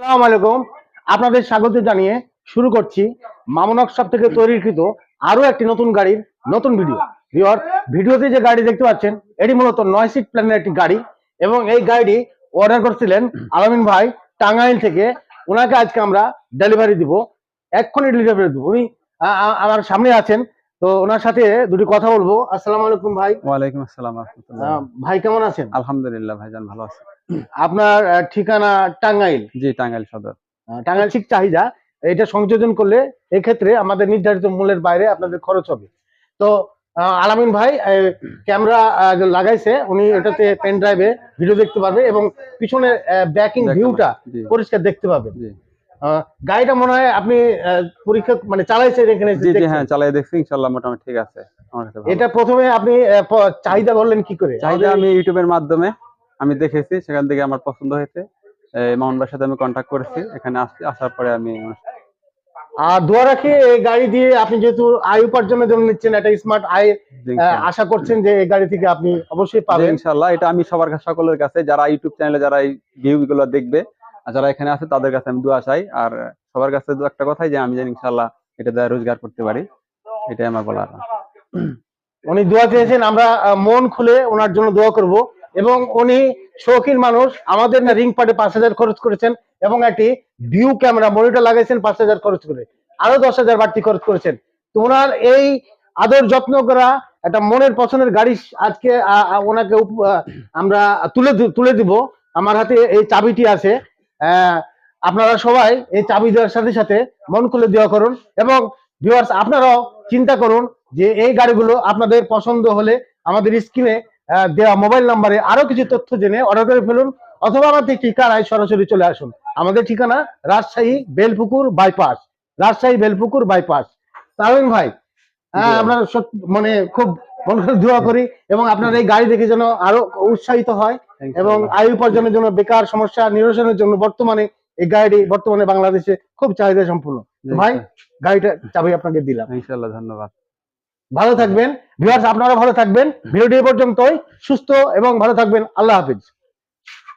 আলাইকুম। আপনাদের স্বাগত জানিয়ে শুরু করছি মামনক সব থেকে তৈরিকৃত আরও একটি নতুন গাড়ির নতুন ভিডিও। ভিওর ভিডিওতে যে গাড়ি দেখতে পাচ্ছেন, এটি মূলত নয় সিট প্ল্যানের একটি গাড়ি এবং এই গাড়িটি অর্ডার করছিলেন আলামিন ভাই টাঙ্গাইল থেকে। ওনাকে আজকে আমরা ডেলিভারি দিব, এক্ষুনি ডেলিভারি দিব। উনি আমার সামনে আছেন। তো ওনার সাথে দুটি কথা বলব। আসসালাম আলাইকুম ভাই। ওয়ালাইকুম আসসালাম ভাই কেমন আছেন? আলহামদুলিল্লাহ ভাইজান ভালো আছে। আপনার ঠিকানা টাঙ্গাইল? জি টাঙ্গাইল সদর। টাঙ্গাইল ঠিক চাহিদা। এটা সংযোজন করলে এক্ষেত্রে আমাদের নির্ধারিত মূল্যের বাইরে আপনাদের খরচ হবে। তো আলামিন ভাই ক্যামেরা লাগাইছে। উনি এটাতে পেন ড্রাইভে ভিডিও দেখতে পারবে এবং পিছনে ব্যাকিং ভিউটা পরিষ্কার দেখতে পাবে গাড়িটা মনে হয় আপনি পরীক্ষা মানে চালাইছেন এখানে জি জি হ্যাঁ চালাই দেখছি মোটামুটি ঠিক আছে আমার কাছে এটা প্রথমে আপনি চাহিদা বললেন কি করে? চাহিদা আমি ইউটিউবের মাধ্যমে আমি দেখেছি সেখান থেকে আমার পছন্দ হয়েছে। এই মামুন ভাইয়ের সাথে আমি কন্ট্যাক্ট করেছি এখানে আসার পরে আমি আর দোয়া রাখি এই গাড়ি দিয়ে আপনি যেহেতু আয় উপার্জনের জন্য নিচ্ছেন একটা স্মার্ট আয় আশা করছেন যে এই গাড়ি থেকে আপনি অবশ্যই পাবেন। ইনশাল্লাহ এটা আমি সবার কাছে সকলের কাছে যারা ইউটিউব চ্যানেলে যারা এই ভিউ গুলো দেখবে যারা এখানে আছে, তাদের কাছে আমি দোয়া চাই। আর সবার কাছে দু একটা কথাই যে আমি যেন ইনশাল্লাহ এটা দ্বারা রোজগার করতে পারি। এটাই আমার বলার। উনি দোয়া চেয়েছেন, আমরা মন খুলে ওনার জন্য দোয়া করব। এবং উনি শৌখিন মানুষ, আমাদের না রিং পার্টে পাঁচ হাজার খরচ করেছেন এবং একটি ভিউ ক্যামেরা, মনিটর লাগাইছেন পাঁচ হাজার খরচ করে। আরও দশ হাজার বাড়তি খরচ করেছেন। তো ওনার এই আদর যত্ন করা একটা মনের পছন্দের গাড়ি আজকে ওনাকে আমরা তুলে তুলে দিব। আমার হাতে এই চাবিটি আছে। আপনারা সবাই এই চাবি দেওয়ার সাথে সাথে মন খুলে দেওয়া করুন এবং ভিউয়ার্স আপনারাও চিন্তা করুন যে এই গাড়িগুলো আপনাদের পছন্দ হলে আমাদের স্ক্রিনে দেওয়া মোবাইল নাম্বারে আরও কিছু তথ্য জেনে অর্ডার করে ফেলুন অথবা আমাদের ঠিকানায় সরাসরি চলে আসুন। আমাদের ঠিকানা রাজশাহী বেলপুকুর বাইপাস রাজশাহী বেলপুকুর বাইপাস তামিম ভাই হ্যাঁ আমরা মানে খুব মন করে দোয়া করি এবং আপনার এই গাড়ি দেখে যেন আরও উৎসাহিত হয়। এবং আয় উপার্জনের জন্য বেকার সমস্যা নিরসনের জন্য বর্তমানে এই গাড়িটি বর্তমানে বাংলাদেশে খুব চাহিদা সম্পূর্ণ ভাই গাড়িটা চাবি আপনাকে দিলাম। ইনশাল্লাহ ধন্যবাদ। ভালো থাকবেন। ভিউয়ার্স আপনারা ভালো থাকবেন। ভিডিওটি পর্যন্তই। সুস্থ এবং ভালো থাকবেন। আল্লাহ হাফিজ।